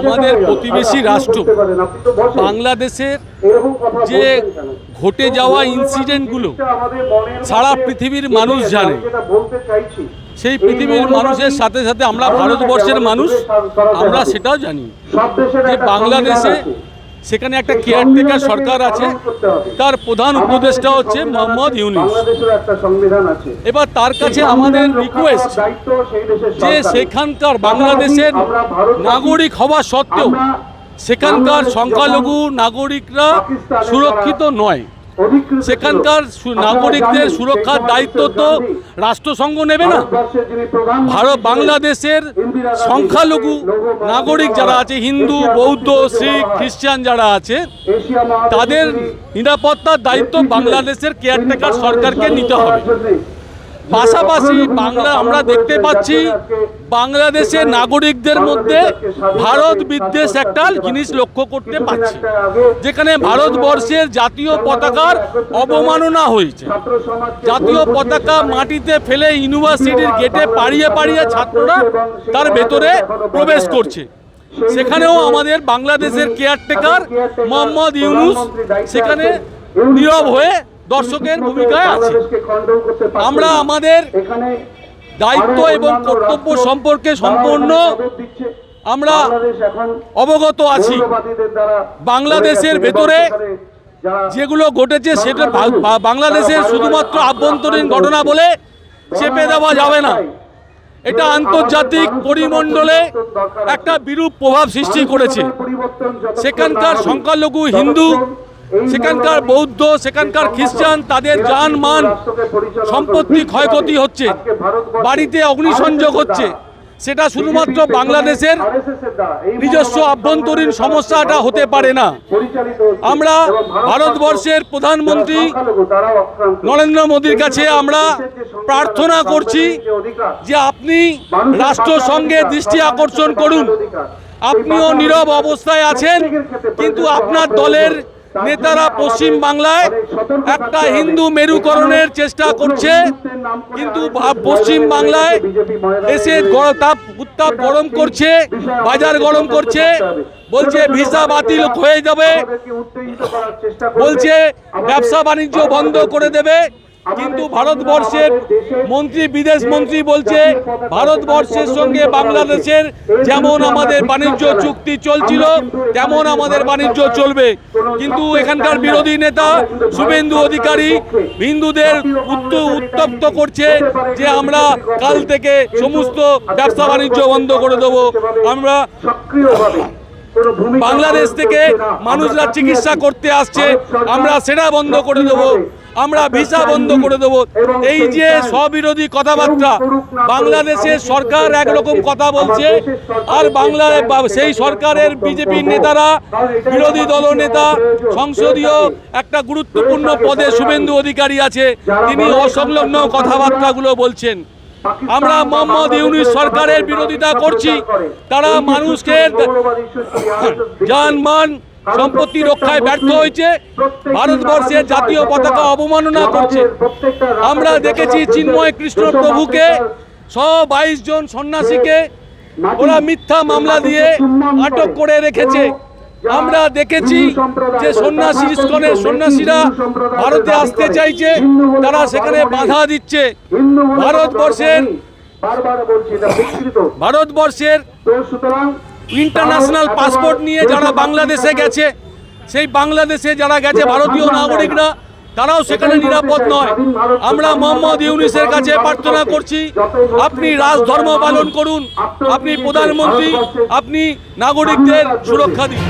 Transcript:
আমাদের প্রতিবেশী রাষ্ট্র বাংলাদেশের যে ঘটে যাওয়া ইনসিডেন্টগুলো সারা পৃথিবীর মানুষ জানে। সেই পৃথিবীর মানুষের সাথে সাথে আমরা ভারতবর্ষের মানুষ আমরা সেটাও জানি। যে বাংলাদেশে সেখানে একটা কেয়ারটেকার সরকার আছে। তার প্রধান উপদেষ্টা হচ্ছে মোহাম্মদ ইউনিস। এবার তার কাছে আমাদের রিকোয়েস্ট যে সেখানকার বাংলাদেশের নাগরিক হওয়া সত্ত্বেও সেখানকার সংখ্যালঘু নাগরিকরা সুরক্ষিত নয়। সেখানকার নাগরিকদের সুরক্ষার দায়িত্ব তো রাষ্ট্রসংঘ নেবে না। ভারত বাংলাদেশের সংখ্যালঘু নাগরিক যারা আছে হিন্দু বৌদ্ধ শিখ খ্রিস্টান যারা আছে তাদের নিরাপত্তার দায়িত্ব বাংলাদেশের কেয়ারটেকার সরকারকে নিতে হবে। পাশাপাশি বাংলা আমরা দেখতে পাচ্ছি বাংলাদেশের নাগরিকদের মধ্যে ভারত বিদ্বেষ একটা জিনিস লক্ষ্য করতে পারছি যেখানে ভারতবর্ষের জাতীয় পতাকার অবমাননা হয়েছে। জাতীয় পতাকা মাটিতে ফেলে ইউনিভার্সিটির গেটে পাড়িয়ে পাড়িয়ে ছাত্ররা তার ভেতরে প্রবেশ করছে। সেখানেও আমাদের বাংলাদেশের কেয়ারটেকার মোহাম্মদ ইউনুস সেখানে নীরব হয়ে দর্শকের ভূমিকায় আছে। আমরা আমাদের দায়িত্ব এবং কর্তব্য সম্পর্কে সম্পূর্ণ আমরা অবগত আছি। বাংলাদেশের ভেতরে যেগুলো ঘটেছে সেটা বাংলাদেশের শুধুমাত্র আভ্যন্তরীণ ঘটনা বলে চেপে দেওয়া যাবে না। এটা আন্তর্জাতিক পরিমণ্ডলে একটা বিরূপ প্রভাব সৃষ্টি করেছে। সেখানকার সংখ্যালঘু হিন্দু সেখানকার বৌদ্ধ, সেখানকার খ্রিস্টান, তাদের যান মান সম্পত্তি ক্ষয়ক্ষতি হচ্ছে। বাড়িতে অগ্নিসংযোগ হচ্ছে। সেটা শুধুমাত্র বাংলাদেশের নিজস্ব আভ্যন্তরীণ সমস্যাটা হতে পারে না। আমরা ভারতবর্ষের প্রধানমন্ত্রী নরেন্দ্র মোদীর কাছে আমরা প্রার্থনা করছি যে আপনি রাষ্ট্রসংঘে দৃষ্টি আকর্ষণ করুন। আপনিও নীরব অবস্থায় আছেন, কিন্তু আপনার দলের নেতারা পশ্চিম বাংলায় একটা হিন্দু মেরুকরণের চেষ্টা করছে কিন্তু পশ্চিম বাংলায় এসে তাপ উত্তাপ গরম করছে বাজার গরম করছে বলছে ভিসা বাতিল হয়ে যাবে। বলছে ব্যবসা বাণিজ্য বন্ধ করে দেবে। কিন্তু ভারতবর্ষের মন্ত্রী, বিদেশ মন্ত্রী বলছে, ভারতবর্ষের সঙ্গে বাংলাদেশের যেমন আমাদের বাণিজ্য চুক্তি চলছিল, তেমন আমাদের বাণিজ্য চলবে। কিন্তু এখানকার বিরোধী নেতা শুভেন্দু অধিকারী হিন্দুদের উত্ত, উত্তপ্ত করছে যে আমরা কাল থেকে সমস্ত ব্যবসা বাণিজ্য বন্ধ করে দেবো। আমরা বাংলাদেশ থেকে মানুষরা চিকিৎসা করতে আসছে, আমরা সেটা বন্ধ করে দেব। আমরা ভিসা বন্ধ করে দেব। এই যে স্ববিরোধী কথাবার্তা বাংলাদেশের সরকার একরকম কথা বলছে আর বাংলা সেই সরকারের বিজেপির নেতারা বিরোধী দলনেতা সংসদীয় একটা গুরুত্বপূর্ণ পদে শুভেন্দু অধিকারী আছে তিনি অসংলগ্ন কথাবার্তাগুলো বলছেন। আমরা মোহাম্মদ ইউনিস সরকারের বিরোধিতা করছি। তারা মানুষকে যানমান সম্পত্তি রক্ষায় ব্যর্থ হয়েছে। ভারতবর্ষের জাতীয় পতাকা অবমাননা করছে। আমরা দেখেছি চিন্ময় কৃষ্ণ প্রভুকে সহ বাইশ জন সন্ন্যাসীকে ওরা মিথ্যা মামলা দিয়ে আটক করে রেখেছে। আমরা দেখেছি যে সন্ন্যাসী ইস্কনের সন্ন্যাসীরা ভারতে আসতে চাইছে তারা সেখানে বাধা দিচ্ছে। ভারতবর্ষের ভারতবর্ষের ইন্টারন্যাশনাল পাসপোর্ট নিয়ে যারা বাংলাদেশে গেছে সেই বাংলাদেশে যারা গেছে ভারতীয় নাগরিকরা তারাও সেখানে নিরাপদ নয়। আমরা মোহাম্মদ ইউনিসের কাছে প্রার্থনা করছি আপনি রাজধর্ম পালন করুন আপনি প্রধানমন্ত্রী আপনি নাগরিকদের সুরক্ষা দিন।